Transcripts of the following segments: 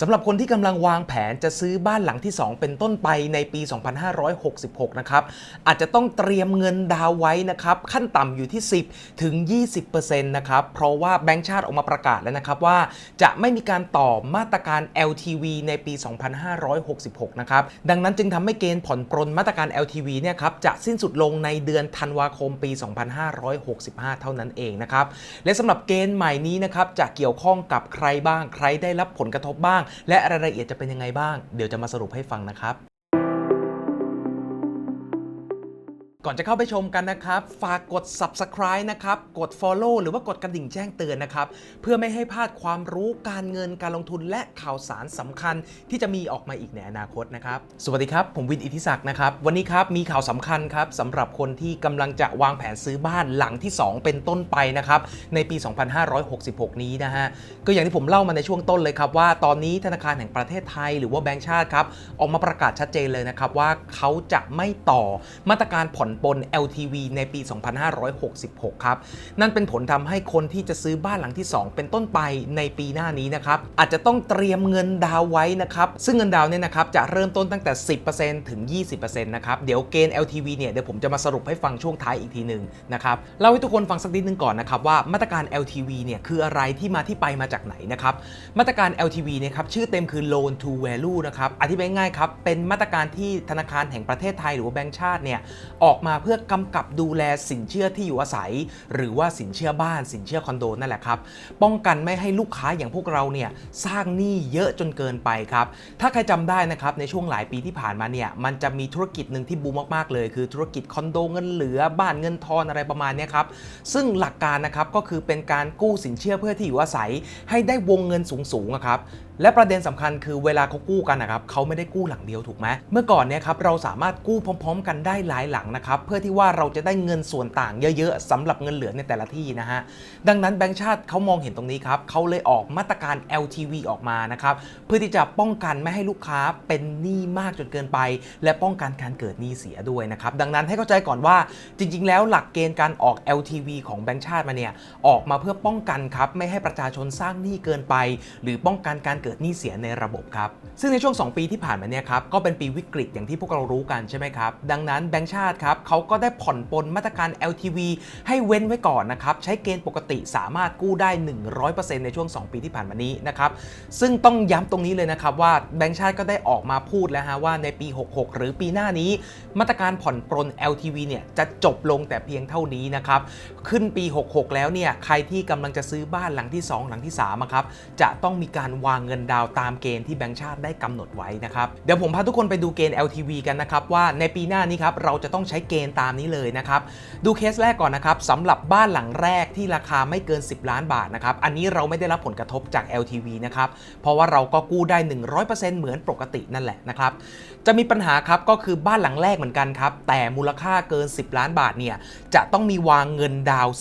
สำหรับคนที่กำลังวางแผนจะซื้อบ้านหลังที่ 2 เป็นต้นไปในปี 2566 นะครับ อาจจะต้องเตรียมเงินดาวไว้นะครับ ขั้นต่ำอยู่ที่ 10 ถึง 20%นะครับ เพราะว่าแบงก์ชาติออกมาประกาศแล้วนะครับว่า จะไม่มีการต่อมาตรการ LTV ในปี 2566 นะครับ ดังนั้นจึงทำให้เกณฑ์ผ่อนปรนมาตรการ LTV เนี่ยครับจะสิ้นสุดลงในเดือนธันวาคมปี 2565 เท่านั้นเองนะครับ และสำหรับเกณฑ์ใหม่นี้นะครับจะเกี่ยวข้องกับใครบ้าง ใครได้รับผลกระทบบ้างและรายละเอียดจะเป็นยังไงบ้าง เดี๋ยวจะมาสรุปให้ฟังนะครับ ก่อนจะเข้าไปชมกันนะครับ ฝากกด subscribe นะครับ กด follow หรือว่ากดกระดิ่งแจ้งเตือนนะครับ เพื่อไม่ให้พลาดความรู้การเงินการลงทุนและข่าวสารสำคัญที่จะมีออกมาอีกในอนาคตนะครับ สวัสดีครับ ผมวินอิทธิศักดิ์นะครับ วันนี้ครับมีข่าวสำคัญครับสำหรับคนที่กำลังจะวางแผนซื้อบ้านหลังที่ 2 เป็นต้นไปนะครับ ในปี 2566 นี้นะฮะ ก็อย่างที่ผมเล่ามาในช่วงต้นเลยครับว่าตอนนี้ธนาคารแห่งประเทศไทย หรือว่าแบงก์ชาติครับออกมาประกาศชัดเจนเลยนะครับว่าเขาจะไม่ต่อมาตรการผ่อนปน LTV ในปี 2566 ครับ นั่นเป็นผลทำให้คนที่จะซื้อบ้านหลังที่ 2 เป็นต้นไปในปีหน้านี้นะครับ อาจจะต้องเตรียมเงินดาวไว้นะครับ ซึ่งเงินดาวเนี่ยนะครับจะเริ่มต้นตั้งแต่ 10%ถึง 20%นะครับ เดี๋ยวเกณฑ์ LTV เนี่ยเดี๋ยวผมจะมาสรุปให้ฟังช่วงท้ายอีกทีหนึ่งนะครับเล่าให้ทุกคนฟังสักนิดนึงก่อนนะครับว่ามาตรการ LTV เนี่ยคืออะไรที่มาที่ไปมาจากไหนนะครับมาตรการ LTV เนี่ยครับชื่อเต็มคือ Loan to Value นะครับอธิบายง่ายครับเป็นมาตรการที่ธนาคารแห่งประเทศไทยหรือว่าแบงก์ชาติเนี่ยออกมาเพื่อกำกับดูแลสินเชื่อที่อยู่อาศัย หรือว่าสินเชื่อบ้านสินเชื่อคอนโดนั่นแหละครับ ป้องกันไม่ให้ลูกค้าอย่างพวกเราเนี่ยสร้างหนี้เยอะจนเกินไปครับ ถ้าใครจำได้นะครับในช่วงหลายปีที่ผ่านมาเนี่ยมันจะมีธุรกิจหนึ่งที่บูมมากๆเลย คือธุรกิจคอนโดเงินเหลือบ้านเงินทอนอะไรประมาณนี้ครับซึ่งหลักการนะครับก็คือเป็นการกู้สินเชื่อเพื่อที่อยู่อาศัย ให้ได้วงเงินสูงๆครับและประเด็นสำคัญคือเวลาเขากู้กันนะครับเขาไม่ได้กู้หลังเดียวถูกไหมเมื่อก่อนเนี่ยครับเราสามารถกู้พร้อม ๆ กันได้หลายหลังนะครับเพื่อที่ว่าเราจะได้เงินส่วนต่างเยอะๆสำหรับเงินเหลือในแต่ละที่นะฮะดังนั้นแบงก์ชาติเขามองเห็นตรงนี้ครับเขาเลยออกมาตรการ LTV ออกมานะครับเพื่อที่จะป้องกันไม่ให้ลูกค้าเป็นหนี้มากจนเกินไป และป้องกันการเกิดหนี้เสียด้วยนะครับดังนั้นให้เข้าใจก่อนว่าจริง ๆ แล้วหลักเกณฑ์การออก LTV ของแบงก์ชาติมาเนี่ยออกมาเพื่อป้องกันครับไม่ให้ประชาชนสร้างหนี้เกินไป หรือป้องกันการเกิดหนี้เสียในระบบครับ ซึ่งในช่วง 2 ปีที่ผ่านมาเนี่ยครับก็เป็นปีวิกฤตอย่างที่พวกเรารู้กันใช่ไหมครับ ดังนั้นแบงก์ชาติครับเขาก็ได้ผ่อนปลนมาตรการ LTV ให้เว้นไว้ก่อนนะครับใช้เกณฑ์ปกติสามารถกู้ได้ 100%ในช่วง 2 ปีที่ผ่านมานี้นะครับซึ่งต้องย้ำตรงนี้เลยนะครับว่าแบงก์ชาติก็ได้ออกมาพูดแล้วฮะว่าในปี 66 หรือปีหน้านี้ มาตรการผ่อนปลน LTV เนี่ยจะจบลงแต่เพียงเท่านี้นะครับขึ้นปี 66 แล้วเนี่ยใครที่กำลังจะซื้อบ้านหลังที่ 2 หลังที่3ครับจะต้องมีการวางเงินดาวตามเกณฑ์ที่แบงก์ชาติได้กำหนดไว้นะครับ เดี๋ยวผมพาทุกคนไปดูเกณฑ์ LTV กันนะครับ ว่าในปีหน้านี้ครับเราจะต้องใช้เกณฑ์ตามนี้เลยนะครับ ดูเคสแรกก่อนนะครับสำหรับบ้านหลังแรกที่ราคาไม่เกิน 10 ล้านบาทนะครับอันนี้เราไม่ได้รับผลกระทบจาก LTV นะครับเพราะว่าเราก็กู้ได้ 100%เหมือนปกตินั่นแหละนะครับจะมีปัญหาครับก็คือบ้านหลังแรกเหมือนกันครับแต่มูลค่าเกิน 10 ล้านบาทเนี่ยจะต้องมีวางเงินดาวน์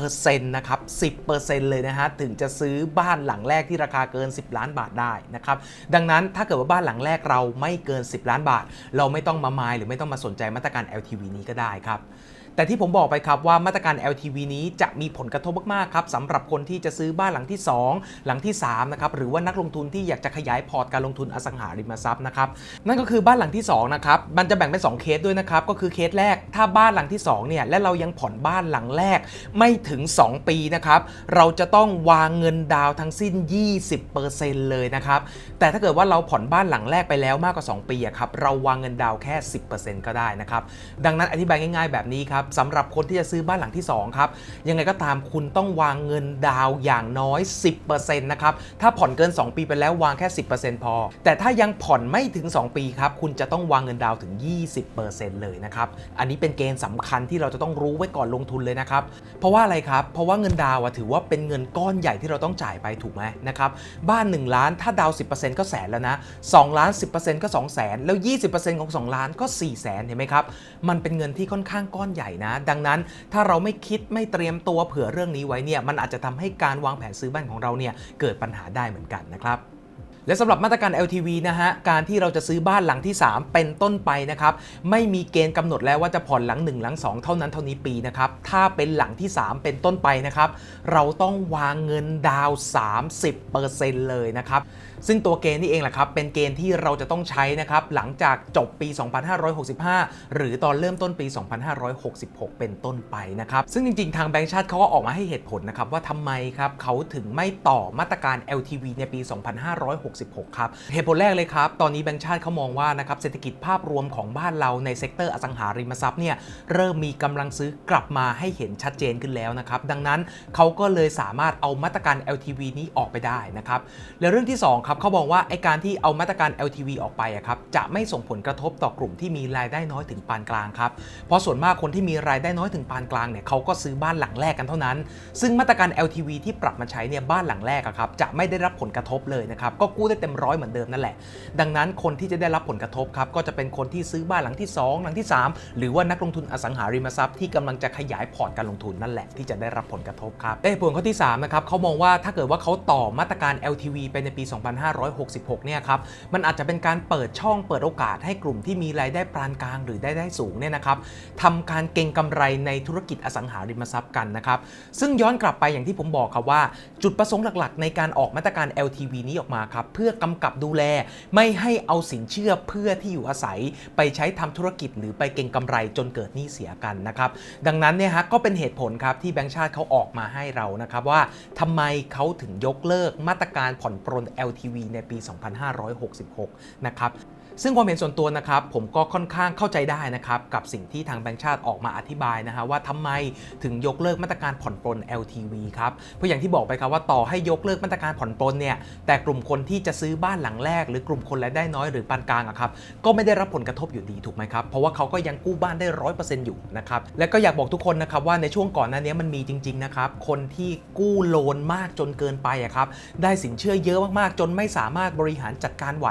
10%นะครับ 10%เลยนะฮะ ถึงจะซื้อบ้านหลังแรกที่ราคาเกิน 10 ล้านบาทได้นะครับ ดังนั้นถ้าเกิดว่าบ้านหลังแรกเราไม่เกิน 10 ล้านบาท เราไม่ต้องมามายหรือไม่ต้องมาสนใจมาตรการ LTV นี้ก็ได้ครับ แต่ที่ผมบอกไปครับว่ามาตรการ LTV นี้จะมีผลกระทบมากๆครับสำหรับคนที่จะซื้อบ้านหลังที่ 2 หลังที่3นะครับหรือว่านักลงทุนที่อยากจะขยายพอร์ตการลงทุนอสังหาริมทรัพย์นะครับนั่นก็คือบ้านหลังที่2นะครับมันจะแบ่งเป็น 2 เคสด้วยนะครับก็คือเคสแรกถ้าบ้านหลังที่2เนี่ยและเรายังผ่อนบ้านหลังแรกไม่ถึง 2 ปีนะครับเราจะต้องวางเงินดาวทั้งสิ้น 20%เลยนะครับแต่ถ้าเกิดว่าเราผ่อนบ้านหลังแรกไปแล้วมากกว่า 2 ปีอะครับเราวางเงินดาวน์แค่ 10%ก็ได้นะครับดังนั้นอธิบายง่าย ๆแบบนี้ครับสำหรับคนที่จะซื้อบ้านหลังที่2ครับยังไงก็ตามคุณต้องวางเงินดาวอย่างน้อย 10%นะครับถ้าผ่อนเกิน 2 ปีไปแล้ววางแค่ 10%พอ แต่ถ้ายังผ่อนไม่ถึง 2 ปีครับคุณจะต้องวางเงินดาวน์ถึง 20%เลยนะครับอันนี้เป็นเกณฑ์สำคัญที่เราจะต้องรู้ไว้ก่อนลงทุนเลยนะครับ เพราะว่าอะไรครับ เพราะว่าเงินดาวน์อะถือว่าเป็นเงินก้อนใหญ่ที่เราต้องจ่ายไปถูกไหมนะครับ บ้าน 1 ล้านถ้าดาวน์10%ก็แสนแล้วนะ2ล้าน 10%ก็ 2 0 0แสนแล้ว 20%ของ 2 ล้านก็ 4 0 0แสนเห็นไหมครับ มันเป็นเงินที่ค่อนข้างก้อนใหญ่นะ ดังนั้นถ้าเราไม่คิดไม่เตรียมตัวเผื่อเรื่องนี้ไว้เนี่ยมันอาจจะทำให้การวางแผนซื้อบ้านของเราเนี่ยเกิดปัญหาได้เหมือนกันนะครับ และสำหรับมาตรการ LTV นะฮะ การที่เราจะซื้อบ้านหลังที่ 3 เป็นต้นไปนะครับ ไม่มีเกณฑ์กำหนดแล้วว่าจะผ่อนหลัง 1 หลัง 2 เท่านั้นเท่านี้ปีนะครับ ถ้าเป็นหลังที่ 3 เป็นต้นไปนะครับ เราต้องวางเงินดาวน์30%เลยนะครับ ซึ่งตัวเกณฑ์นี่เองแหละครับเป็นเกณฑ์ที่เราจะต้องใช้นะครับหลังจากจบปี 2565 หรือตอนเริ่มต้นปี 2566 เป็นต้นไปนะครับซึ่งจริงๆ ทางแบงก์ชาติเขาก็ออกมาให้เหตุผลนะครับว่าทำไมครับเขาถึงไม่ต่อมาตรการ LTV ในปี 2566 ครับเหตุผลแรกเลยครับ ตอนนี้แบงก์ชาติเขามองว่านะครับเศรษฐกิจภาพรวมของบ้านเราในเซกเตอร์อสังหาริมทรัพย์เนี่ยเริ่มมีกำลังซื้อกลับมาให้เห็นชัดเจนขึ้นแล้วนะครับดังนั้นเขาก็เลยสามารถเอามาตรการ LTV นี้ออกไปได้นะครับและเรื่องที่2ครับเขาบอกว่าไอการที่เอามาตรการ LTV ออกไปอะครับจะไม่ส่งผลกระทบต่อกลุ่มที่มีรายได้น้อยถึงปานกลางครับเพราะส่วนมากคนที่มีรายได้น้อยถึงปานกลางเนี่ยเขาก็ซื้อบ้านหลังแรกกันเท่านั้น ซึ่งมาตรการ LTV ที่ปรับมาใช้เนี่ยบ้านหลังแรกอะครับจะไม่ได้รับผลกระทบเลยนะครับก็กู้ได้เต็มร้อยเหมือนเดิมนั่นแหละ ดังนั้นคนที่จะได้รับผลกระทบครับก็จะเป็นคนที่ซื้อบ้านหลังที่ 2 หลังที่ 3 หรือว่านักลงทุนอสังหาริมทรัพย์ที่กำลังจะขยายพอร์ตการลงทุนนั่นแหละที่จะได้รับผลกระทบครับแต่ผลข้อที่3นะครับเขามองว่าถ้าเกิดว่าเขาต่อมาตรการ LTV ไปในปี2566 เนี่ยครับ มันอาจจะเป็นการเปิดช่องเปิดโอกาสให้กลุ่มที่มีรายได้ปานกลางหรือได้ได้สูงเนี่ยนะครับทำการเก็งกำไรในธุรกิจอสังหาริมทรัพย์กันนะครับ ซึ่งย้อนกลับไปอย่างที่ผมบอกครับว่า จุดประสงค์หลักๆ ในการออกมาตรการ LTV นี้ออกมาครับ เพื่อกำกับดูแล ไม่ให้เอาสินเชื่อเพื่อที่อยู่อาศัย ไปใช้ทำธุรกิจ หรือไปเก็งกำไรจนเกิดหนี้เสียกันนะครับ ดังนั้นเนี่ยฮะก็เป็นเหตุผลครับที่แบงก์ชาติเขาออกมาให้เรานะครับว่าทำไมเขาถึงยกเลิกมาตรการผ่อนปรน LTV ในปี 2566 นะครับ ซึ่งความเห็นส่วนตัวนะครับผมก็ค่อนข้างเข้าใจได้นะครับกับสิ่งที่ทางแบงก์ชาติออกมาอธิบายนะฮะว่าทำไมถึงยกเลิกมาตรการผ่อนปรน LTV ครับเพราะอย่างที่บอกไปครับว่าต่อให้ยกเลิกมาตรการผ่อนปรนเนี่ยแต่กลุ่มคนที่จะซื้อบ้านหลังแรก หรือกลุ่มคนรายได้น้อยหรือปานกลางอะครับก็ไม่ได้รับผลกระทบอยู่ดีถูกไหมครับเพราะว่าเขาก็ยังกู้บ้านได้ร้อยเปอร์เซ็นต์อยู่นะครับและก็อยากบอกทุกคนนะครับว่าในช่วงก่อนหน้านี้มันมีจริงๆนะครับคนที่กู้โลนมากจนเกินไปอะครับได้สินเชื่อเยอะมากๆ จนไม่สามารถบริหารจัดการไหว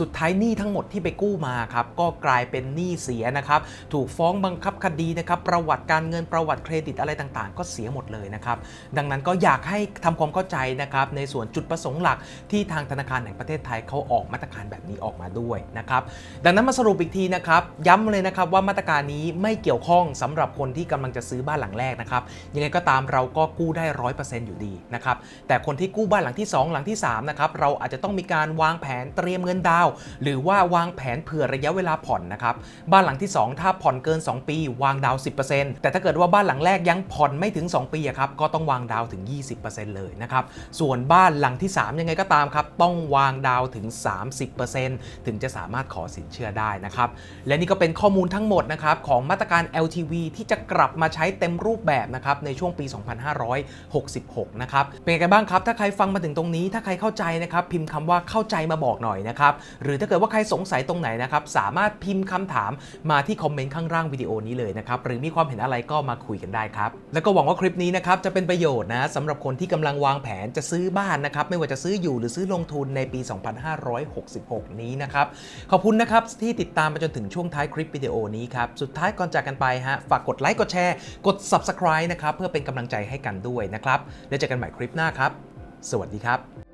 สุดท้ายหนี้ทั้งหมดที่ไปกู้มาครับก็กลายเป็นหนี้เสียนะครับถูกฟ้องบังคับคดีนะครับประวัติการเงินประวัติเครดิตอะไรต่างๆ ก็เสียหมดเลยนะครับดังนั้นก็อยากให้ทำความเข้าใจนะครับในส่วนจุดประสงค์หลักที่ทางธนาคารแห่งประเทศไทยเขาออกมาตรการแบบนี้ออกมาด้วยนะครับดังนั้นมาสรุปอีกทีนะครับย้ำเลยนะครับว่ามาตรการนี้ไม่เกี่ยวข้องสำหรับคนที่กำลังจะซื้อบ้านหลังแรกนะครับยังไงก็ตามเราก็กู้ได้ร้อยเปอร์เซ็นต์อยู่ดีนะครับแต่คนที่กู้บ้านหลังที่ 2 หลังที่3นะครับเราอาจจะต้องมีการวางแผนเตรียมเงินดาว หรือว่าวางแผนเผื่อระยะเวลาผ่อนนะครับ บ้านหลังที่ 2 ถ้าผ่อนเกิน 2 ปี วางดาวน์10%แต่ถ้าเกิดว่าบ้านหลังแรกยังผ่อนไม่ถึง 2 ปีอะครับก็ต้องวางดาวถึง 20%เลยนะครับ ส่วนบ้านหลังที่ 3 ยังไงก็ตามครับต้องวางดาวน์ถึง 30%ถึงจะสามารถขอสินเชื่อได้นะครับ และนี่ก็เป็นข้อมูลทั้งหมดนะครับของมาตรการ LTV ที่จะกลับมาใช้เต็มรูปแบบนะครับในช่วงปี 2566 นะครับเป็นไงบ้างครับ ถ้าใครฟังมาถึงตรงนี้ ถ้าใครเข้าใจนะครับพิมพ์คำว่าเข้าใจมาบอกหน่อยนะครับหรือถ้าเกิดว่าใครสงสัยตรงไหนนะครับ สามารถพิมพ์คำถามมาที่คอมเมนต์ข้างล่างวิดีโอนี้เลยนะครับ หรือมีความเห็นอะไรก็มาคุยกันได้ครับ แล้วก็หวังว่าคลิปนี้นะครับจะเป็นประโยชน์นะสำหรับคนที่กำลังวางแผนจะซื้อบ้านนะครับ ไม่ว่าจะซื้ออยู่หรือซื้อลงทุนในปี 2566 นี้นะครับ ขอบคุณนะครับที่ติดตามมาจนถึงช่วงท้ายคลิปวิดีโอนี้ครับ สุดท้ายก่อนจากกันไปฮะ ฝากกดไลค์ กดแชร์ กด subscribe นะครับ เพื่อเป็นกำลังใจให้กันด้วยนะครับ แล้วเจอกันใหม่คลิปหน้าครับ สวัสดีครับ